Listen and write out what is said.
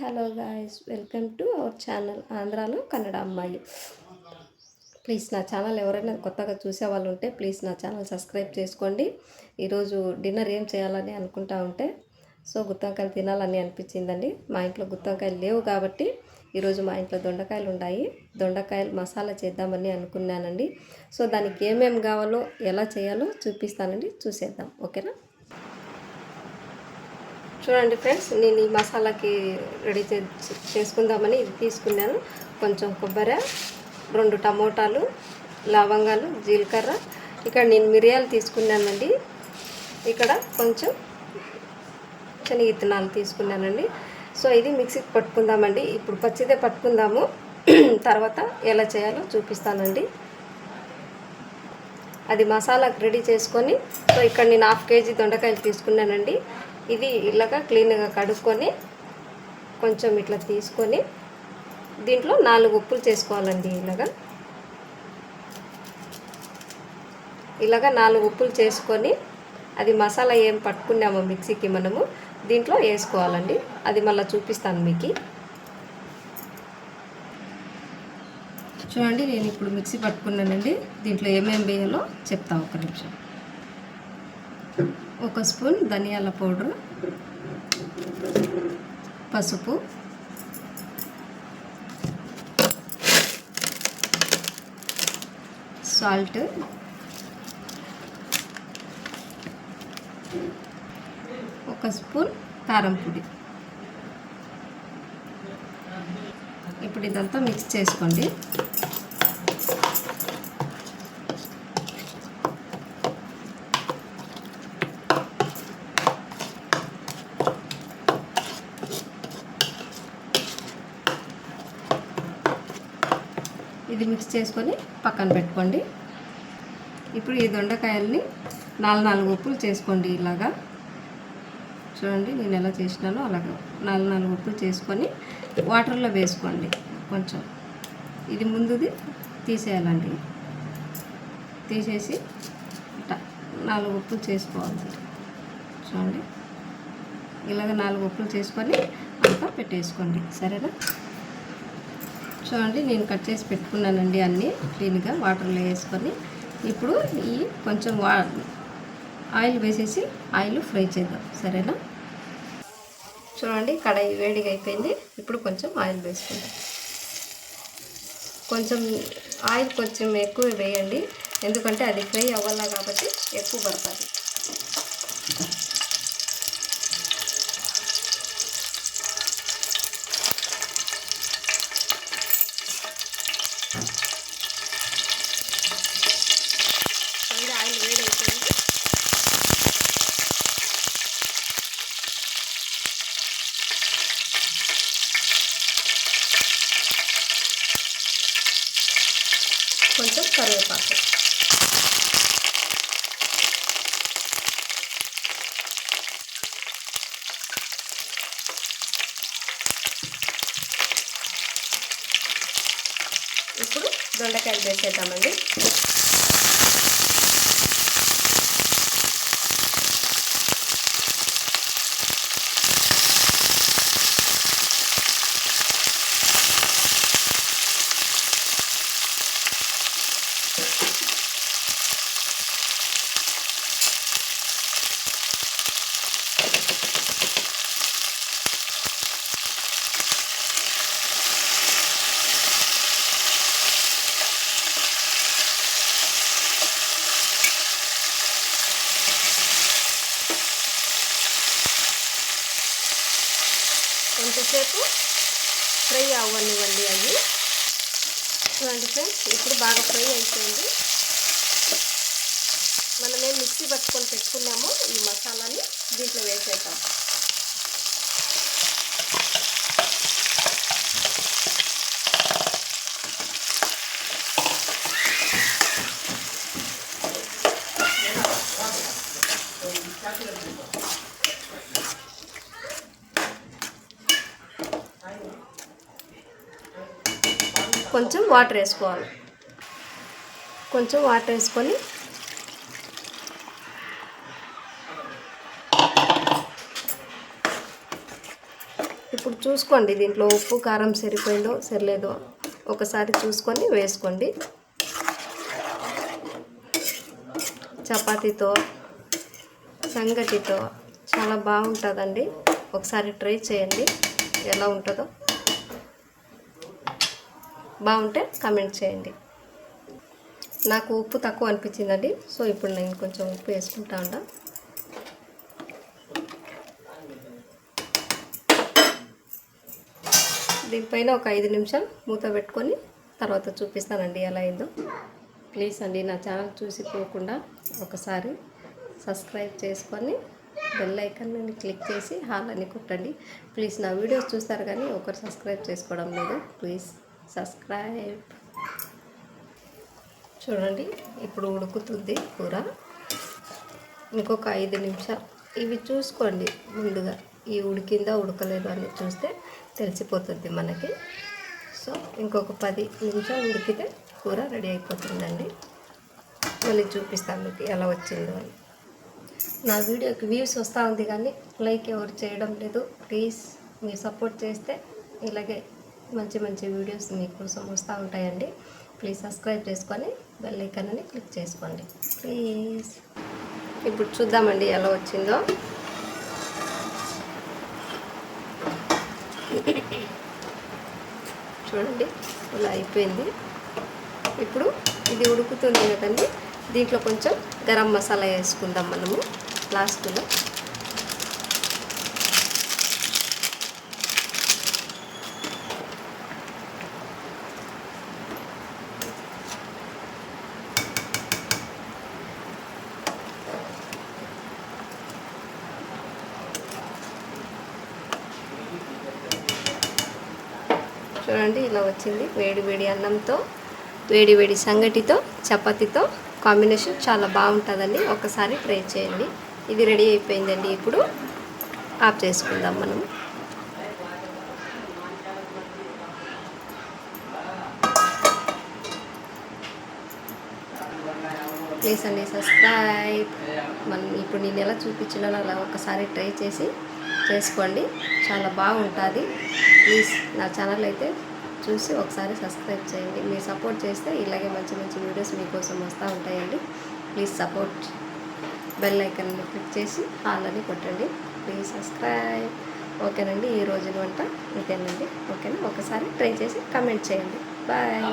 Hello guys welcome to our channel ఆంధ్రాలో కన్నడ అమ్మాయి please నా ఛానల్ ఎవరైనా కొత్తగా చూసే వాళ్ళు ఉంటే ప్లీజ్ నా ఛానల్ సబ్స్క్రైబ్ చేసుకోండి. ఈరోజు డిన్నర్ ఏం చేయాలని అనుకుంటా ఉంటే సో గుత్తంకాయలు తినాలని అనిపించిందండి. మా ఇంట్లో గుత్తంకాయలు లేవు కాబట్టి ఈరోజు మా ఇంట్లో దొండకాయలు ఉన్నాయి. దొండకాయలు మసాలా చేద్దామని అనుకున్నానండి. సో దానికి ఏమేమి కావాలో ఎలా చేయాలో చూపిస్తానండి. చూసేద్దాం. ఓకేనా? చూడండి ఫ్రెండ్స్ నేను ఈ మసాలాకి రెడీ చే చేసుకుందామని ఇది తీసుకున్నాను. కొంచెం కొబ్బరి రెండు టమోటాలు లవంగాలు జీలకర్ర. ఇక్కడ నేను మిరియాలు తీసుకున్నానండి. ఇక్కడ కొంచెం శనగిత్తనాలు తీసుకున్నానండి. సో ఇది మిక్సీకి పట్టుకుందామండి. ఇప్పుడు పచ్చిదే పట్టుకుందాము. తర్వాత ఎలా చేయాలో చూపిస్తానండి. అది మసాలాకు రెడీ చేసుకొని సో ఇక్కడ నేను హాఫ్ కేజీ దొండకాయలు తీసుకున్నానండి. ఇది ఇలాగా క్లీన్గా కడుక్కొని కొంచెం ఇట్లా తీసుకొని దీంట్లో నాలుగు ఉప్పులు చేసుకోవాలండి ఇలాగా. ఇలాగా నాలుగు ఉప్పులు చేసుకొని అది మసాలా ఏం పట్టుకున్నామో మిక్సీకి మనము దీంట్లో వేసుకోవాలండి. అది మళ్ళీ చూపిస్తాను మీకు. చూడండి నేను ఇప్పుడు మిక్సీ పట్టుకున్నానండి. దీంట్లో ఏమేమి వేయాలో చెప్తా ఒక నిమిషం. ఒక స్పూన్ ధనియాల పౌడరు పసుపు సాల్ట్ ఒక స్పూన్ కారం పొడి. ఇప్పుడు ఇదంతా మిక్స్ చేసుకోండి. ఇది మిక్స్ చేసుకొని పక్కన పెట్టుకోండి. ఇప్పుడు ఈ దొండకాయల్ని నాలుగు నాలుగు ఉప్పులు చేసుకోండి ఇలాగా. చూడండి నేను ఎలా చేసినానో అలాగా. నాలుగు నాలుగు ఉప్పులు చేసుకొని వాటర్లో వేసుకోండి కొంచెం. ఇది ముందుది తీసేయాలండి. తీసేసి నాలుగు ఉప్పులు చేసుకోవాలి. చూడండి. ఇలాగ నాలుగు ఉప్పులు చేసుకొని అంతా పెట్టేసుకోండి. సరేనా? చూడండి నేను కట్ చేసి పెట్టుకున్నానండి అన్నీ క్లీన్గా వాటర్లో వేసుకొని. ఇప్పుడు ఈ కొంచెం వా ఆయిల్ వేసేసి ఆయిల్ ఫ్రై చేద్దాం సరేనా? చూడండి కడాయి వేడిగా అయిపోయింది. ఇప్పుడు కొంచెం ఆయిల్ వేసుకుందాం. కొంచెం ఆయిల్ కొంచెం ఎక్కువ వేయండి ఎందుకంటే అది ఫ్రై అవ్వాలా కాబట్టి ఎక్కువ పడుతుంది ఆయిల్ వేడైపోయింది కొంచెం కరివేపాకు ఇప్పుడు దొండకాయలు వేసేద్దామండి కొంతసేపు ఫ్రై అవ్వనివ్వండి అవి. చూడండి ఫ్రెండ్స్ ఇప్పుడు బాగా ఫ్రై అయిపోయింది. మనం ఏం మిక్సీ పట్టుకొని పెట్టుకున్నాము. ఈ మసాలాని దీంట్లో వేసేద్దాం. కొంచెం వాటర్ వేసుకోవాలి. కొంచెం వాటర్ వేసుకొని ఇప్పుడు చూసుకోండి దీంట్లో ఉప్పు కారం సరిపోయిందో సరిలేదో. ఒకసారి చూసుకొని వేసుకోండి. చపాతీతో సంగటితో చాలా బాగుంటుందండి. ఒకసారి ట్రై చేయండి. ఎలా ఉంటుందో. బాగుంటే కమెంట్ చేయండి. నాకు ఉప్పు తక్కువ అనిపించిందండి సో ఇప్పుడు నేను కొంచెం ఉప్పు వేసుకుంటా ఉంటా. దీనిపైన ఒక ఐదు నిమిషాలు మూత పెట్టుకొని తర్వాత చూపిస్తానండి ఎలా అయిందో. ప్లీజ్ అండి నా ఛానల్ చూసి పోకుండా ఒకసారి సబ్స్క్రైబ్ చేసుకొని బెల్ ఐకాన్ క్లిక్ చేసి హాల్ అని కొట్టండి. ప్లీజ్ నా వీడియోస్ చూస్తారు కానీ ఒకరు సబ్స్క్రైబ్ చేసుకోవడం లేదు. ప్లీజ్. సబ్స్క్రైబ్. చూడండి ఇప్పుడు ఉడుకుతుంది కూర. ఇంకొక ఐదు నిమిషాలు. ఇవి చూసుకోండి ముందుగా. ఈ ఉడికిందా ఉడకలేదు అని చూస్తే తెలిసిపోతుంది మనకి. సో ఇంకొక పది నిమిషాలు ఉడికితే కూర రెడీ అయిపోతుందండి. మళ్ళీ చూపిస్తాను మీకు ఎలా వచ్చిందో అని. నా వీడియోకి వ్యూస్ వస్తూ ఉంది కానీ లైక్ ఎవరు చేయడం లేదు. ప్లీజ్ మీరు సపోర్ట్ చేస్తే ఇలాగే మంచి మంచి వీడియోస్ మీకోసం వస్తూ ఉంటాయండి. ప్లీజ్ సబ్స్క్రైబ్ చేసుకొని బెల్ ఐకాన్ అని క్లిక్ చేసుకోండి. ప్లీజ్ ఇప్పుడు చూద్దామండి ఎలా వచ్చిందో. చూడండి ఇలా అయిపోయింది. ఇప్పుడు ఇది ఉడుకుతుంది కదండి. దీంట్లో కొంచెం గరం మసాలా వేసుకుందాం మనము. లాస్ట్లో చూడండి ఇలా వచ్చింది. వేడి వేడి అన్నంతో వేడి వేడి సంగటితో చపాతీతో కాంబినేషన్ చాలా బాగుంటుందండి. ఒకసారి ట్రై చేయండి. ఇది రెడీ అయిపోయిందండి. ఇప్పుడు ఆఫ్ చేసుకుందాం మనం. ప్లీజ్ అండి సబ్స్క్రైబ్. మనం ఇప్పుడు నేను ఎలా చూపించినానో అలా ఒకసారి ట్రై చేసి చేసుకోండి. చాలా బాగుంటుంది. ప్లీజ్ నా ఛానల్ అయితే చూసి ఒకసారి సబ్స్క్రైబ్ చేయండి. మీరు సపోర్ట్ చేస్తే ఇలాగే మంచి మంచి వీడియోస్ మీకోసం వస్తూ ఉంటాయండి. ప్లీజ్ సపోర్ట్ బెల్ ఐకన్ని క్లిక్ చేసి హాల్ అని కొట్టండి. Please subscribe. ఓకేనండి ఈ రోజు వంట ఇదేనండి. ఓకేనా? ఒకసారి ట్రై చేసి కమెంట్ చేయండి. బాయ్.